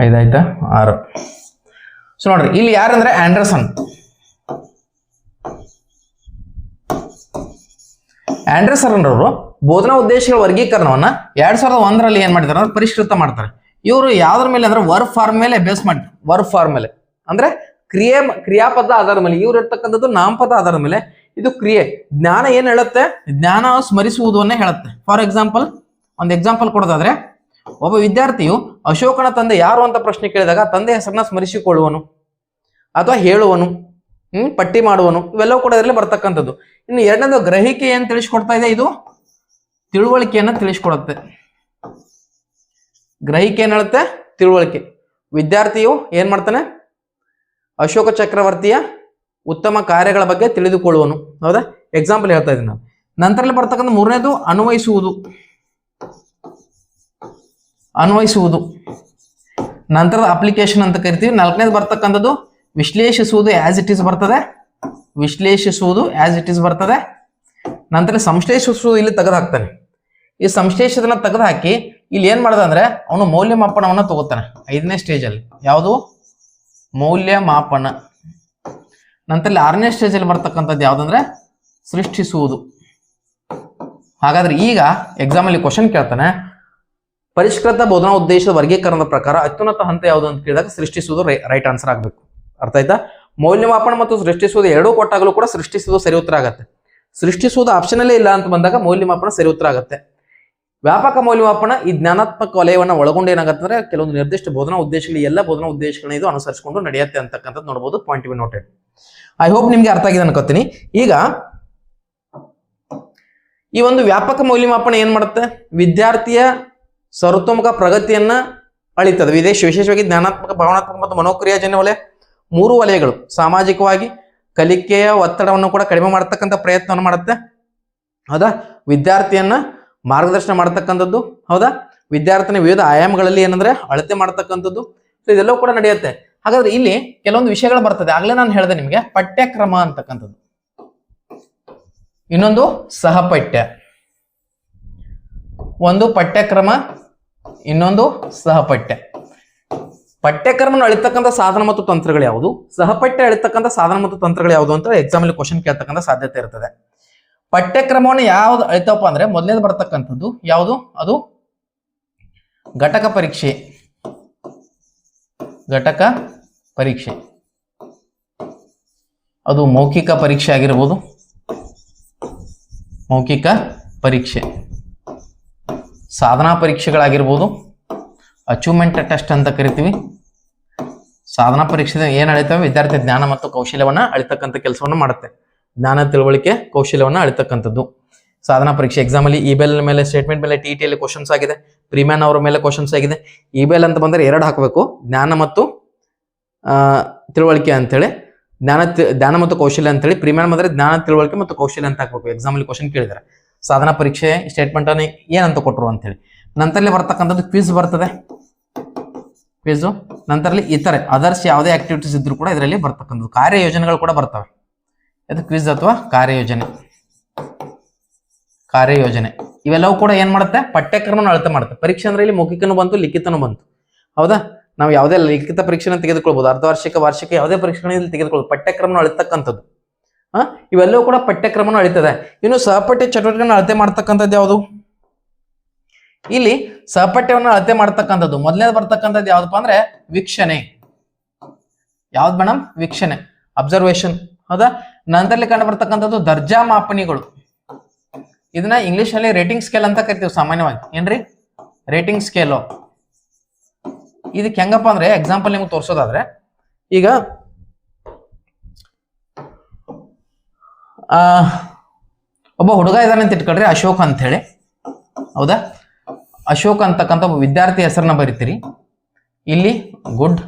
ಐದಾಯ್ತಾ? ಆರು. ಸೊ ನೋಡ್ರಿ, ಇಲ್ಲಿ ಯಾರಂದ್ರೆ ಆಂಡರ್ಸನ್? ಆಂಡರ್ಸನ್ ಅವರು ಬೋಧನಾ ಉದ್ದೇಶಗಳ ವರ್ಗೀಕರಣವನ್ನ ಎರಡ್ ಸಾವಿರದ ಒಂದರಲ್ಲಿ ಏನ್ ಮಾಡಿದಾರೆ ಪರಿಷ್ಕೃತ ಮಾಡ್ತಾರೆ. ಇವರು ಯಾವ್ದ್ರ ಮೇಲೆ ಅಂದ್ರೆ ವರ್ಕ್ ಫಾರ್ಮ್ ಮೇಲೆ ಬೇಸ್ ಮಾಡಿ ವರ್ಕ್ ಫಾರ್ಮ್ ಮೇಲೆ. ಅಂದ್ರೆ ಕ್ರಿಯೆ ಕ್ರಿಯಾಪದ ಆಧಾರದ ಮೇಲೆ, ಇವ್ರು ಇರ್ತಕ್ಕಂಥದ್ದು ನಾಮಪದ ಆಧಾರದ ಮೇಲೆ ಇದು ಕ್ರಿಯೆ. ಜ್ಞಾನ ಏನ್ ಹೇಳುತ್ತೆ? ಜ್ಞಾನ ಸ್ಮರಿಸುವುದನ್ನೇ ಹೇಳುತ್ತೆ. ಫಾರ್ ಎಕ್ಸಾಂಪಲ್ ಒಂದು ಎಕ್ಸಾಂಪಲ್ ಕೊಡೋದಾದ್ರೆ, ಒಬ್ಬ ವಿದ್ಯಾರ್ಥಿಯು ಅಶೋಕನ ತಂದೆ ಯಾರು ಅಂತ ಪ್ರಶ್ನೆ ಕೇಳಿದಾಗ ತಂದೆ ಹೆಸರನ್ನ ಸ್ಮರಿಸಿಕೊಳ್ಳುವನು, ಅಥವಾ ಹೇಳುವನು, ಹ್ಮ್, ಪಟ್ಟಿ ಮಾಡುವನು, ಇವೆಲ್ಲವೂ ಕೂಡ ಅದರಲ್ಲಿ ಬರ್ತಕ್ಕಂಥದ್ದು. ಇನ್ನು ಎರಡನೇದು ಗ್ರಹಿಕೆ ಏನ್ ತಿಳಿಸ್ಕೊಡ್ತಾ ಇದೆ ಇದು? ತಿಳುವಳಿಕೆಯನ್ನ ತಿಳಿಸ್ಕೊಡುತ್ತೆ. ಗ್ರಹಿಕೆ ಏನ್ ಹೇಳುತ್ತೆ? ತಿಳುವಳಿಕೆ. ವಿದ್ಯಾರ್ಥಿಯು ಏನ್ ಮಾಡ್ತಾನೆ? ಅಶೋಕ ಚಕ್ರವರ್ತಿಯ ಉತ್ತಮ ಕಾರ್ಯಗಳ ಬಗ್ಗೆ ತಿಳಿದುಕೊಳ್ಳುವನು. ಹೌದಾ? ಎಕ್ಸಾಂಪಲ್ ಹೇಳ್ತಾ ಇದ್ದೀನಿ ನಾನು. ನಂತರಲ್ಲಿ ಬರ್ತಕ್ಕಂಥ ಮೂರನೇದು ಅನ್ವಯಿಸುವುದು. ಅನ್ವಯಿಸುವುದು. ನಂತರದ ಅಪ್ಲಿಕೇಶನ್ ಅಂತ ಕರಿತೀವಿ. ನಾಲ್ಕನೇದು ಬರ್ತಕ್ಕಂಥದ್ದು ವಿಶ್ಲೇಷಿಸುವುದು ಆಸ್ ಇಟ್ ಇಸ್ ಬರ್ತದೆ. ವಿಶ್ಲೇಷಿಸುವುದು ಆಸ್ ಇಟ್ ಇಸ್ ಬರ್ತದೆ. ನಂತರ ಸಂಶ್ಲೇಷಿಸುವುದು ಇಲ್ಲಿ ತೆಗೆದು ಹಾಕ್ತಾನೆ ಈ ಸಂಶ್ಲೇಷದನ್ನ ತೆಗೆದು ಹಾಕಿ ಇಲ್ಲಿ ಏನ್ ಮಾಡ್ದ ಅಂದ್ರೆ ಅವನು ಮೌಲ್ಯಮಾಪನವನ್ನ ತಗೋತಾನೆ. ಐದನೇ ಸ್ಟೇಜ್ ಅಲ್ಲಿ. ಯಾವುದು? ಮೌಲ್ಯಮಾಪನ. ನಂತರ ಆರನೇ ಸ್ಟೇಜ್ ಅಲ್ಲಿ ಬರ್ತಕ್ಕಂಥದ್ದು ಯಾವುದಂದ್ರೆ ಸೃಷ್ಟಿಸುವುದು. ಹಾಗಾದ್ರೆ ಈಗ ಎಕ್ಸಾಮ್ ಅಲ್ಲಿ ಕ್ವಶನ್ ಕೇಳ್ತಾನೆ. ಪರಿಷ್ಕೃತ ಬೋಧನಾ ಉದ್ದೇಶದ ವರ್ಗೀಕರಣದ ಪ್ರಕಾರ ಅತ್ಯುನ್ನತ ಹಂತ ಯಾವುದು ಅಂತ ಕೇಳಿದಾಗ ಸೃಷ್ಟಿಸುವುದು ರೈಟ್ ಆನ್ಸರ್ ಆಗಬೇಕು. ಅರ್ಥ ಆಯ್ತಾ? ಮೌಲ್ಯಮಾಪನ ಮತ್ತು ಸೃಷ್ಟಿಸುವುದು ಎರಡೂ ಕೊಟ್ಟಾಗಲೂ ಕೂಡ ಸೃಷ್ಟಿಸುವುದು ಸರಿ ಉತ್ತರ ಆಗತ್ತೆ. ಸೃಷ್ಟಿಸುವುದು ಆಪ್ಷನಲ್ಲೇ ಇಲ್ಲ ಅಂತ ಬಂದಾಗ ಮೌಲ್ಯಮಾಪನ ಸರಿ ಉತ್ತರ ಆಗತ್ತೆ. ವ್ಯಾಪಕ ಮೌಲ್ಯಮಾಪನ ಈ ಜ್ಞಾನಾತ್ಮಕ ವಲಯವನ್ನು ಒಳಗೊಂಡು ಏನಾಗತ್ತಂದ್ರೆ ಕೆಲವೊಂದು ನಿರ್ದಿಷ್ಟ ಬೋಧನಾ ಉದ್ದೇಶಗಳು, ಎಲ್ಲ ಬೋಧನಾ ಉದ್ದೇಶಗಳನ್ನ ಇದು ಅನುಸರಿಸಿಕೊಂಡು ನಡೆಯುತ್ತೆ ಅಂತಕ್ಕಂಥದ್ದು ನೋಡಬಹುದು point be noted I hope ನಿಮ್ಗೆ ಅರ್ಥ ಆಗಿದೆ ಅನ್ಕೋತೀನಿ. ಈಗ, ಈ ಒಂದು ವ್ಯಾಪಕ ಮೌಲ್ಯಮಾಪನ ಏನ್ ಮಾಡುತ್ತೆ? ವಿದ್ಯಾರ್ಥಿಯ ಸರ್ವತೋಮುಖ ಪ್ರಗತಿಯನ್ನ ಅಳಿತದೆ. ವಿದೇಶ ವಿಶೇಷವಾಗಿ ಜ್ಞಾನಾತ್ಮಕ, ಭಾವನಾತ್ಮಕ ಮತ್ತು ಮನೋಕ್ರಿಯಾಜನ್ಯ ವಲಯ. ಮೂರು ವಲಯಗಳು, ಸಾಮಾಜಿಕವಾಗಿ ಕಲಿಕೆಯ ಒತ್ತಡವನ್ನು ಕೂಡ ಕಡಿಮೆ ಮಾಡತಕ್ಕಂಥ ಪ್ರಯತ್ನವನ್ನು ಮಾಡುತ್ತೆ. ಹೌದಾ ವಿದ್ಯಾರ್ಥಿಯನ್ನ ಮಾರ್ಗದರ್ಶನ ಮಾಡತಕ್ಕಂಥದ್ದು, ಹೌದಾ? ವಿದ್ಯಾರ್ಥಿನ ವಿವಿಧ ಆಯಾಮಗಳಲ್ಲಿ ಏನಂದ್ರೆ ಅಳತೆ ಮಾಡತಕ್ಕಂಥದ್ದು ಸೊ ಇದೆಲ್ಲವೂ ಕೂಡ ನಡೆಯುತ್ತೆ. ಹಾಗಾದ್ರೆ ಇಲ್ಲಿ ಕೆಲವೊಂದು ವಿಷಯಗಳು ಬರ್ತದೆ. ಆಗ್ಲೇ ನಾನು ಹೇಳಿದೆ ನಿಮಗೆ, ಪಠ್ಯಕ್ರಮ ಅಂತಕ್ಕಂಥದ್ದು. ಇನ್ನೊಂದು ಸಹಪಠ್ಯ. ಒಂದು ಪಠ್ಯಕ್ರಮ, ಇನ್ನೊಂದು ಸಹಪಠ್ಯ. ಪಠ್ಯಕ್ರಮನ ಅಳಿತಕ್ಕಂಥ ಸಾಧನ ಮತ್ತು ತಂತ್ರಗಳು ಯಾವುದು? ಸಹಪಠ್ಯ ಅಳಿತಕ್ಕಂಥ ಸಾಧನ ಮತ್ತು ತಂತ್ರಗಳು ಯಾವುದು ಅಂತ ಎಕ್ಸಾಮ್ ಅಲ್ಲಿ ಕ್ವಶನ್ ಕೇಳ್ತಕ್ಕಂಥ ಸಾಧ್ಯತೆ ಇರ್ತದೆ. ಪಠ್ಯಕ್ರಮವನ್ನು ಯಾವ್ದು ಅಳಿತಪ್ಪ ಅಂದ್ರೆ ಮೊದಲನೇದು ಬರ್ತಕ್ಕಂಥದ್ದು ಯಾವುದು? ಅದು ಘಟಕ ಪರೀಕ್ಷೆ. ಘಟಕ ಪರೀಕ್ಷೆ. ಅದು ಮೌಖಿಕ ಪರೀಕ್ಷೆ ಆಗಿರ್ಬೋದು. ಮೌಖಿಕ ಪರೀಕ್ಷೆ. ಸಾಧನಾ ಪರೀಕ್ಷೆಗಳಾಗಿರ್ಬೋದು. ಅಚೀವ್ಮೆಂಟ್ ಟೆಸ್ಟ್ ಅಂತ ಕರಿತೀವಿ. ಸಾಧನಾ ಪರೀಕ್ಷೆ ಏನು ಅಳಿತವೆ? ವಿದ್ಯಾರ್ಥಿ ಜ್ಞಾನ ಮತ್ತು ಕೌಶಲ್ಯವನ್ನ ಅಳಿತಕ್ಕಂಥ ಕೆಲಸವನ್ನು ಮಾಡುತ್ತೆ. ಜ್ಞಾನ ತಿಳುವಳಿಕೆ ಕೌಶಲ್ಯವನ್ನು ಅಳಿತಕ್ಕಂಥದ್ದು. ಸಾಧನಾ ಪರೀಕ್ಷೆ ಎಕ್ಸಾಮಲ್ಲಿ ಇಬೇಲ್ ಮೇಲೆ ಸ್ಟೇಟ್ಮೆಂಟ್ ಮೇಲೆ ಟಿ ಟಿಯಲ್ಲಿ ಕ್ವಶನ್ಸ್ ಆಗಿದೆ. ಪ್ರೀಮ್ಯಾನ್ ಅವರ ಮೇಲೆ ಕ್ವಶನ್ಸ್ ಆಗಿದೆ. ಇಬೇಲ್ ಅಂತ ಬಂದರೆ ಎರಡು ಹಾಕಬೇಕು. ಜ್ಞಾನ ಮತ್ತು ತಿಳುವಳಿಕೆ ಅಂತೇಳಿ ಜ್ಞಾನ ಜ್ಞಾನ ಮತ್ತು ಕೌಶಲ್ಯ ಅಂತೇಳಿ ಪ್ರಿಮ್ಯಾನ್ ಬಂದರೆ ಜ್ಞಾನ, ತಿಳುವಳಿಕೆ ಮತ್ತು ಕೌಶಲ್ಯ ಅಂತ ಹಾಕಬೇಕು. ಎಕ್ಸಾಮಲ್ಲಿ ಕ್ವಶನ್ ಕೇಳಿದ್ದಾರೆ ಸಾಧನಾ ಪರೀಕ್ಷೆ ಸ್ಟೇಟ್ಮೆಂಟ್ ಅನ್ನು ಏನಂತ ಕೊಟ್ಟರು ಅಂತೇಳಿ ನಂತರಲ್ಲೇ ಬರ್ತಕ್ಕಂಥದ್ದು ಕ್ವಿಜ್ ಬರ್ತದೆ. ಕ್ವಿಜು ನಂತರಲ್ಲಿ ಇತರೆ ಅದರ್ಸ್ ಯಾವುದೇ ಆಕ್ಟಿವಿಟೀಸ್ ಇದ್ರೂ ಕೂಡ ಇದರಲ್ಲಿ ಬರ್ತಕ್ಕಂಥದ್ದು. ಕಾರ್ಯ ಯೋಜನೆಗಳು ಕೂಡ ಬರ್ತವೆ. ಇದು ಕ್ವಿಜ್ ಅಥವಾ ಕಾರ್ಯಯೋಜನೆ. ಕಾರ್ಯಯೋಜನೆ. ಇವೆಲ್ಲವೂ ಕೂಡ ಏನ್ ಮಾಡುತ್ತೆ? ಪಠ್ಯಕ್ರಮನ ಅಳತೆ ಮಾಡುತ್ತೆ. ಪರೀಕ್ಷೆ ಅಂದ್ರೆ ಇಲ್ಲಿ ಮೌಖಿಕನೂ ಬಂತು, ಲಿಖಿತನು ಬಂತು. ಹೌದಾ? ನಾವು ಯಾವುದೇ ಲಿಖಿತ ಪರೀಕ್ಷೆನ ತೆಗೆದುಕೊಳ್ಬಹುದು ಅರ್ಧವಾರ್ಷಿಕ, ವಾರ್ಷಿಕ ಯಾವುದೇ ಪರೀಕ್ಷೆಗಳಲ್ಲಿ ಇಲ್ಲಿ ತೆಗೆದುಕೊಳ್ಬೋದು. ಪಠ್ಯಕ್ರಮನ ಅಳಿತಕ್ಕಂಥದ್ದು. ಹಾ? ಇವೆಲ್ಲವೂ ಕೂಡ ಪಠ್ಯಕ್ರಮನ ಅಳಿತದೆ. ಇನ್ನು ಸಹಪಠ್ಯ ಚಟುವಟಿಕೆನ ಅಳತೆ ಮಾಡ್ತಕ್ಕಂಥದ್ದು ಯಾವುದು? ಇಲ್ಲಿ ಸಹಪಠ್ಯವನ್ನು ಅಳತೆ ಮಾಡ್ತಕ್ಕಂಥದ್ದು. ಮೊದಲನೇದು ಬರ್ತಕ್ಕಂಥದ್ದು ಯಾವ್ದಪ್ಪ ಅಂದ್ರೆ, ವೀಕ್ಷಣೆ. ಯಾವ್ದು ಮೇಡಮ್ ವೀಕ್ಷಣೆ. ಅಬ್ಸರ್ವೇಷನ್ ಹೌದಾ? ನಂತರಲ್ಲಿ ಕಂಡು ಬರ್ತಕ್ಕಂಥದ್ದು ದರ್ಜಾ ಮಾಪನಿಗಳು. ಇದನ್ನ ಇಂಗ್ಲಿಷ್ನಲ್ಲಿ ರೇಟಿಂಗ್ ಸ್ಕೇಲ್ ಅಂತ ಕರಿತೀವಿ ಸಾಮಾನ್ಯವಾಗಿ. ಏನ್ರಿ? ರೇಟಿಂಗ್ ಸ್ಕೇಲು ಇದಕ್ಕೆ ಹೆಂಗಪ್ಪ ಅಂದ್ರೆ ಎಕ್ಸಾಂಪಲ್ ನಿಮ್ಗೆ ತೋರಿಸೋದಾದ್ರೆ, ಈಗ ಒಬ್ಬ ಹುಡುಗ ಇದ್ದಾನೆ ಅಂತ ಇಟ್ಕೊಳ್ರಿ, ಅಶೋಕ್ ಅಂತ ಹೇಳಿ ಹೌದಾ? ಅಶೋಕ್ ಅಂತಕ್ಕಂಥ ಒಬ್ಬ ವಿದ್ಯಾರ್ಥಿ ಹೆಸರನ್ನ ಬರೀತೀರಿ. ಇಲ್ಲಿ ಗುಡ್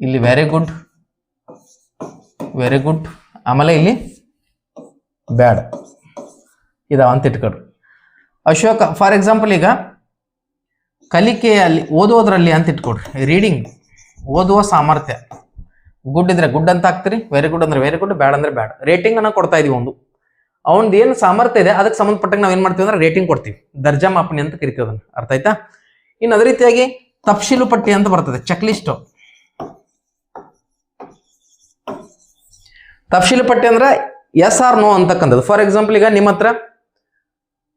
ಇಲ್ಲಿ ವೆರಿ ಗುಡ್ ವೆರಿ ಗುಡ್ ಆಮೇಲೆ ಇಲ್ಲಿ ಬ್ಯಾಡ್. ಇದಾವ ಅಂತ ಇಟ್ಕೊಡ್ರಿ ಅಶೋಕ ಫಾರ್ ಎಕ್ಸಾಂಪಲ್ ಈಗ ಕಲಿಕೆಯಲ್ಲಿ ಓದೋದ್ರಲ್ಲಿ ಅಂತ ಇಟ್ಕೊಡ್ರಿ ರೀಡಿಂಗ್ ಓದುವ ಸಾಮರ್ಥ್ಯ. ಗುಡ್ ಇದ್ರೆ ಗುಡ್ ಅಂತ ಹಾಕ್ತೀರಿ ವೆರಿ ಗುಡ್ ಅಂದ್ರೆ ವೆರಿ ಗುಡ್ ಬ್ಯಾಡ್ ಅಂದ್ರೆ ಬ್ಯಾಡ್. ರೇಟಿಂಗ್ ಅನ್ನ ಕೊಡ್ತಾ ಇದೀವಿ ಒಂದು. ಅವನದು ಏನು ಸಾಮರ್ಥ್ಯ ಇದೆ, ಅದಕ್ಕೆ ಸಂಬಂಧಪಟ್ಟಂಗೆ ನಾವು ಏನ್ ಮಾಡ್ತೀವಿ ಅಂದ್ರೆ ರೇಟಿಂಗ್ ಕೊಡ್ತೀವಿ. ದರ್ಜಾ ಮಾಪನಿ ಅಂತ ಕರಿತೀವಿ ಅದನ್ನ. ಅರ್ಥ ಆಯ್ತಾ? ಇನ್ನು ಅದೇ ರೀತಿಯಾಗಿ ತಪ್ಶೀಲು ಪಟ್ಟಿ ಅಂತ ಬರ್ತದೆ ಚೆಕ್ ಲಿಸ್ಟ್ ತಪ್ಶೀಲು ಪಟ್ಟಿ ಅಂದ್ರೆ ಎಸ್ ಆರ್ ನೋ ಅಂತಕ್ಕಂಥದ್ದು. ಫಾರ್ ಎಕ್ಸಾಂಪಲ್ ಈಗ ನಿಮ್ಮ ಹತ್ರ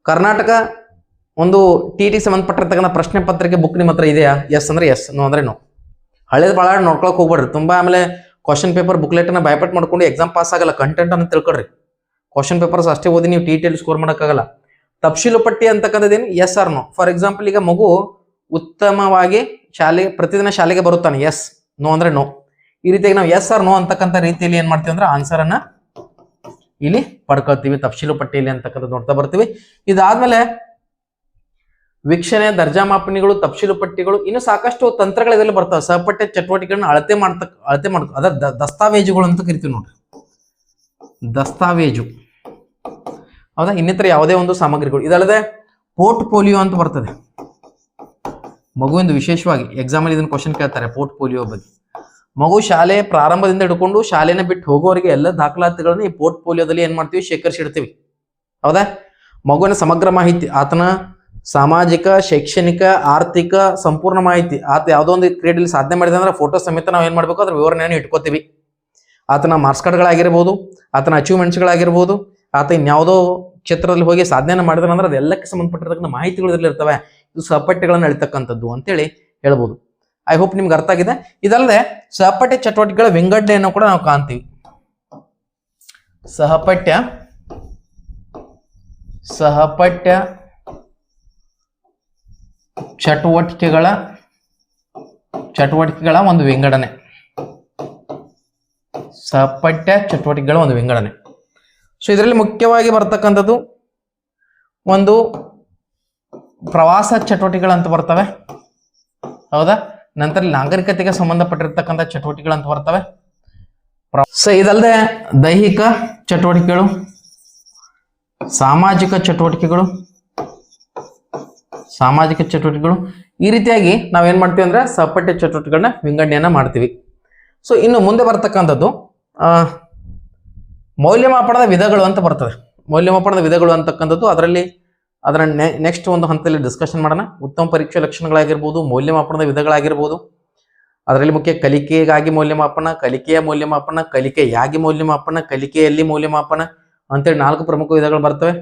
ಕರ್ನಾಟಕ ಒಂದು ಟಿ ಟಿ ಸಂಬಂಧಪಟ್ಟಿರ್ತಕ್ಕಂಥ ಪ್ರಶ್ನೆ ಪತ್ರಿಕೆ ಬುಕ್ ನಿಮ್ಮ ಹತ್ರ ಇದೆಯಾ? ಎಸ್ ಅಂದ್ರೆ ಎಸ್ ನೋ ಅಂದ್ರೆ ನೋ ಹಳೇದು ಭಾಳ ನೋಡ್ಕೊಳಕ್ ಹೋಗ್ಬೇಡ್ರಿ ತುಂಬಾ ಆಮೇಲೆ ಕ್ವಶನ್ ಪೇಪರ್ ಬುಕ್ಲೆಟ್ನ ಬೈಪಟ್ ಮಾಡ್ಕೊಂಡು ಎಕ್ಸಾಮ್ ಪಾಸ್ ಆಗಲ್ಲ ಕಂಟೆಂಟ್ ಅನ್ನು ತಿಳ್ಕೊಳ್ರಿ. ಕ್ವಶನ್ ಪೇಪರ್ಸ್ ಅಷ್ಟೇ ಓದಿ ನೀವು ಟಿ ಟಿಯಲ್ಲಿ ಸ್ಕೋರ್ ಮಾಡೋಕ್ಕಾಗಲ್ಲ. ತಪಶೀಲು ಪಟ್ಟಿ ಅಂತಕ್ಕಂಥದ್ದೇನು? S R no for example ಈಗ ಮಗು ಉತ್ತಮವಾಗಿ ಶಾಲೆ, ಪ್ರತಿದಿನ ಶಾಲೆಗೆ ಬರುತ್ತಾನೆ. ಎಸ್ ನೋ ಅಂದ್ರೆ ನೋ ಈ ರೀತಿಯಾಗಿ ನಾವು ಎಸ್ ಆರ್ ನೋ ಅಂತಕ್ಕಂಥ ರೀತಿಯಲ್ಲಿ ಏನ್ ಮಾಡ್ತೀವಿ ಅಂದ್ರೆ ಆನ್ಸರ್ ಅನ್ನ ಇಲ್ಲಿ ಪಡ್ಕೊಳ್ತೀವಿ ತಪ್ಶೀಲು ಪಟ್ಟಿಯಲ್ಲಿ ಅಂತಕ್ಕಂಥ ನೋಡ್ತಾ ಬರ್ತೀವಿ. ಇದಾದ್ಮೇಲೆ ವೀಕ್ಷಣೆ, ದರ್ಜಾ ಮಾಪನಿಗಳು ತಪ್ಶೀಲು ಪಟ್ಟಿಗಳು, ಇನ್ನು ಸಾಕಷ್ಟು ತಂತ್ರಗಳು ಇದರಲ್ಲಿ ಬರ್ತವೆ. ಸಹಪಠ್ಯ ಚಟುವಟಿಕೆಗಳನ್ನ ಅಳತೆ ಮಾಡ್ತಕ್ಕ ಅಳತೆ ಮಾಡ್ ಅದ ದಸ್ತಾವೇಜುಗಳು ಅಂತ ಕರಿತೀವಿ ನೋಡ್ರಿ. ದಸ್ತಾವೇಜು. ಹೌದಾ? ಇನ್ನಿತರ ಯಾವುದೇ ಒಂದು ಸಾಮಗ್ರಿಗಳು. ಇದಲ್ಲದೆ ಪೋರ್ಟ್ ಪೋಲಿಯೋ ಅಂತ ಬರ್ತದೆ. ಮಗುವಿಂದ ವಿಶೇಷವಾಗಿ ಎಕ್ಸಾಮಲ್ಲಿ ಇದನ್ನ ಕ್ವಶನ್ ಕೇಳ್ತಾರೆ ಪೋರ್ಟ್ ಪೋಲಿಯೋ ಬಗ್ಗೆ. ಮಗು ಶಾಲೆ ಪ್ರಾರಂಭದಿಂದ ಹಿಡ್ಕೊಂಡು ಶಾಲೆನ ಬಿಟ್ಟು ಹೋಗೋವರೆಗೆ ಎಲ್ಲ ದಾಖಲಾತಿಗಳನ್ನ ಈ ಪೋರ್ಟ್ ಪೋಲಿಯೋದಲ್ಲಿ ಏನ್ ಮಾಡ್ತೀವಿ? ಶೇಖರಿಸಿಡ್ತೀವಿ ಹೌದಾ? ಮಗುವಿನ ಸಮಗ್ರ ಮಾಹಿತಿ, ಆತನ ಸಾಮಾಜಿಕ, ಶೈಕ್ಷಣಿಕ, ಆರ್ಥಿಕ ಸಂಪೂರ್ಣ ಮಾಹಿತಿ, ಆತ ಯಾವುದೋ ಒಂದು ಕ್ರೀಡೆಯಲ್ಲಿ ಸಾಧನೆ ಮಾಡಿದೆ ಅಂದ್ರೆ ಫೋಟೋ ಸಮೇತ ನಾವು ಏನ್ ಮಾಡ್ಬೇಕು? ಅದ್ರ ವಿವರಣೆಯನ್ನು ಇಟ್ಕೋತೀವಿ. ಆತನ ಮಾರ್ಕ್ಸ್ ಕಾರ್ಡ್ಗಳಾಗಿರ್ಬೋದು ಆತನ ಅಚೀವ್ಮೆಂಟ್ಸ್ಗಳಾಗಿರ್ಬೋದು ಆತ ಇನ್ಯಾವುದೋ ಕ್ಷೇತ್ರದಲ್ಲಿ ಹೋಗಿ ಸಾಧನೆ ಮಾಡಿದ್ರೆ ಅಂದ್ರೆ ಅದೆಲ್ಲಕ್ಕೆ ಸಂಬಂಧಪಟ್ಟಿರ್ತಕ್ಕಂಥ ಮಾಹಿತಿಗಳು ಇರ್ತವೆ ಇದು ಸಪಟ್ಟೆಗಳನ್ನು ಅಳಿತಕ್ಕಂಥದ್ದು ಅಂತೇಳಿ ಹೇಳ್ಬೋದು. ಐ ಹೋಪ್ ನಿಮ್ಗೆ ಅರ್ಥ ಆಗಿದೆ. ಇದಲ್ಲದೆ ಸಹಪಠ್ಯ ಚಟುವಟಿಕೆಗಳ ವಿಂಗಡಣೆಯನ್ನು ಕೂಡ ನಾವು ಕಾಣ್ತೀವಿ. ಸಹಪಠ್ಯ ಸಹಪಠ್ಯ ಚಟುವಟಿಕೆಗಳ ಚಟುವಟಿಕೆಗಳ ಒಂದು ವಿಂಗಡಣೆ. ಸಹಪಠ್ಯ ಚಟುವಟಿಕೆಗಳ ಒಂದು ವಿಂಗಡಣೆ. ಸೊ ಇದರಲ್ಲಿ ಮುಖ್ಯವಾಗಿ ಬರ್ತಕ್ಕಂಥದ್ದು ಒಂದು ಪ್ರವಾಸ ಚಟುವಟಿಕೆಗಳಂತ ಬರ್ತವೆ. ಹೌದಾ? ನಂತರ ನಾಗರಿಕತೆಗೆ ಸಂಬಂಧಪಟ್ಟಿರ್ತಕ್ಕಂಥ ಚಟುವಟಿಕೆಗಳಂತ ಬರ್ತವೆ. ಪ್ರ- ಸೊ ಇದಲ್ಲದೆ ದೈಹಿಕ ಚಟುವಟಿಕೆಗಳು, ಸಾಮಾಜಿಕ ಚಟುವಟಿಕೆಗಳು ಸಾಮಾಜಿಕ ಚಟುವಟಿಕೆಗಳು. ಈ ರೀತಿಯಾಗಿ ನಾವೇನ್ ಮಾಡ್ತೀವಿ ಅಂದ್ರೆ ಸಹಪಠ್ಯ ಚಟುವಟಿಕೆಗಳನ್ನ ವಿಂಗಡಣೆಯನ್ನ ಮಾಡ್ತೀವಿ. ಸೊ, ಇನ್ನು ಮುಂದೆ ಬರ್ತಕ್ಕಂಥದ್ದು ಮೌಲ್ಯಮಾಪನದ ವಿಧಗಳು ಅಂತ ಬರ್ತದೆ. ಮೌಲ್ಯಮಾಪನದ ವಿಧಗಳು ಅಂತಕ್ಕಂಥದ್ದು, ಅದರಲ್ಲಿ ಅದರ ನೆಕ್ಸ್ಟ್ ಒಂದು ಹಂತದಲ್ಲಿ ಡಿಸ್ಕಷನ್ ಮಾಡೋಣ. ಉತ್ತಮ ಪರೀಕ್ಷೆ ಲಕ್ಷಣಗಳಾಗಿರ್ಬೋದು, ಮೌಲ್ಯಮಾಪನದ ವಿಧಗಳಾಗಿರ್ಬೋದು. ಅದರಲ್ಲಿ ಮುಖ್ಯ ಕಲಿಕೆಗಾಗಿ ಮೌಲ್ಯಮಾಪನ, ಕಲಿಕೆಯ ಮೌಲ್ಯಮಾಪನ, ಕಲಿಕೆಯಾಗಿ ಮೌಲ್ಯಮಾಪನ, ಕಲಿಕೆಯಲ್ಲಿ ಮೌಲ್ಯಮಾಪನ ಅಂತೇಳಿ ನಾಲ್ಕು ಪ್ರಮುಖ ವಿಧಗಳು ಬರ್ತವೆ.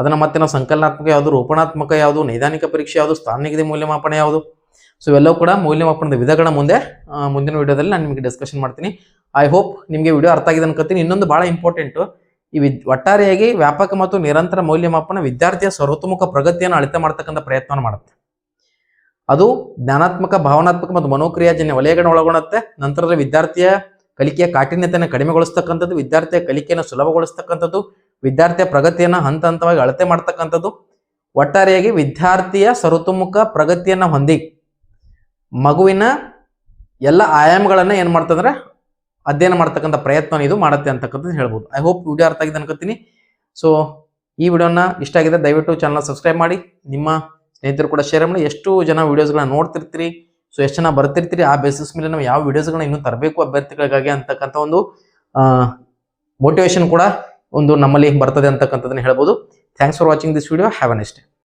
ಅದನ್ನು ಮತ್ತೆ ನಾವು ಸಂಕಲನಾತ್ಮಕ ಯಾವುದು, ರೂಪಣಾತ್ಮಕ ಯಾವುದು, ನೈದಾನಿಕ ಪರೀಕ್ಷೆ ಯಾವುದು ಸ್ಥಾನ ನಿಗದಿ ಮೌಲ್ಯಮಾಪನ ಯಾವುದು. ಸೊ ಇವೆಲ್ಲವೂ ಕೂಡ ಮೌಲ್ಯಮಾಪನದ ವಿಧಗಳ ಮುಂದೆ ಮುಂದಿನ ವಿಡಿಯೋದಲ್ಲಿ ನಾನು ನಿಮಗೆ ಡಿಸ್ಕಷನ್ ಮಾಡ್ತೀನಿ. ಐ ಹೋಪ್ ನಿಮಗೆ ವಿಡಿಯೋ ಅರ್ಥ ಆಗಿದೆ ಅನ್ಕೋತೀನಿ. ಇನ್ನೊಂದು ಭಾಳ ಇಂಪಾರ್ಟೆಂಟು ಈ ವಿದ್, ಒಟ್ಟಾರೆಯಾಗಿ ವ್ಯಾಪಕ ಮತ್ತು ನಿರಂತರ ಮೌಲ್ಯಮಾಪನ ವಿದ್ಯಾರ್ಥಿಯ ಸರ್ವತೋಮುಖ ಪ್ರಗತಿಯನ್ನು ಅಳತೆ ಮಾಡ್ತಕ್ಕಂಥ ಪ್ರಯತ್ನ ಮಾಡುತ್ತೆ. ಅದು ಜ್ಞಾನಾತ್ಮಕ, ಭಾವನಾತ್ಮಕ ಮತ್ತು ಮನೋಕ್ರಿಯಾಜನ್ಯ ವಲಯಗಳನ್ನು ಒಳಗೊಳ್ಳುತ್ತೆ. ನಂತರದ ವಿದ್ಯಾರ್ಥಿಯ ಕಲಿಕೆಯ ಕಾಠಿಣ್ಯತೆಯನ್ನು ಕಡಿಮೆಗೊಳಿಸ್ತಕ್ಕಂಥದ್ದು, ವಿದ್ಯಾರ್ಥಿಯ ಕಲಿಕೆಯನ್ನು ಸುಲಭಗೊಳಿಸ್ತಕ್ಕಂಥದ್ದು, ವಿದ್ಯಾರ್ಥಿಯ ಪ್ರಗತಿಯನ್ನು ಹಂತ ಹಂತವಾಗಿ ಅಳತೆ ಮಾಡ್ತಕ್ಕಂಥದ್ದು, ಒಟ್ಟಾರೆಯಾಗಿ ವಿದ್ಯಾರ್ಥಿಯ ಸರ್ವತೋಮುಖ ಪ್ರಗತಿಯನ್ನು ಹೊಂದಿ ಮಗುವಿನ ಎಲ್ಲ ಆಯಾಮಗಳನ್ನು ಏನು ಮಾಡ್ತಂದ್ರೆ ಅಧ್ಯಯನ ಮಾಡ್ತಕ್ಕಂಥ ಪ್ರಯತ್ನ ಇದು ಮಾಡುತ್ತೆ ಅಂತಕ್ಕಂಥದ್ದು ಹೇಳ್ಬೋದು. ಐ ಹೋಪ್ ವಿಡಿಯೋ ಅರ್ಥ ಆಗಿದೆ ಅನ್ಕೋತೀನಿ. ಸೊ ಈ ವಿಡಿಯೋನ ಇಷ್ಟ ಆಗಿದೆ ದಯವಿಟ್ಟು ಚಾನಲ್ ಸಬ್ಸ್ಕ್ರೈಬ್ ಮಾಡಿ. ನಿಮ್ಮ ಸ್ನೇಹಿತರು ಕೂಡ ಶೇರ್ ಮಾಡಿ. ಎಷ್ಟು ಜನ ವೀಡಿಯೋಸ್ಗಳನ್ನ ನೋಡ್ತಿರ್ತೀರಿ ಸೊ ಎಷ್ಟು ಜನ ಬರ್ತಿರ್ತೀರಿ, ಆ ಬೇಸಿಸ್ ಮೇಲೆ ನಾವು ಯಾವ ವೀಡಿಯೋಸ್ಗಳನ್ನ ಇನ್ನೂ ತರಬೇಕು ಅಭ್ಯರ್ಥಿಗಳಿಗಾಗಿ ಅಂತಕ್ಕಂಥ ಒಂದು ಮೋಟಿವೇಶನ್ ಕೂಡ ಒಂದು ನಮ್ಮಲ್ಲಿ ಬರ್ತದೆ ಅಂತಕ್ಕಂಥದ್ದನ್ನು ಹೇಳ್ಬೋದು. Thanks for watching this video have a next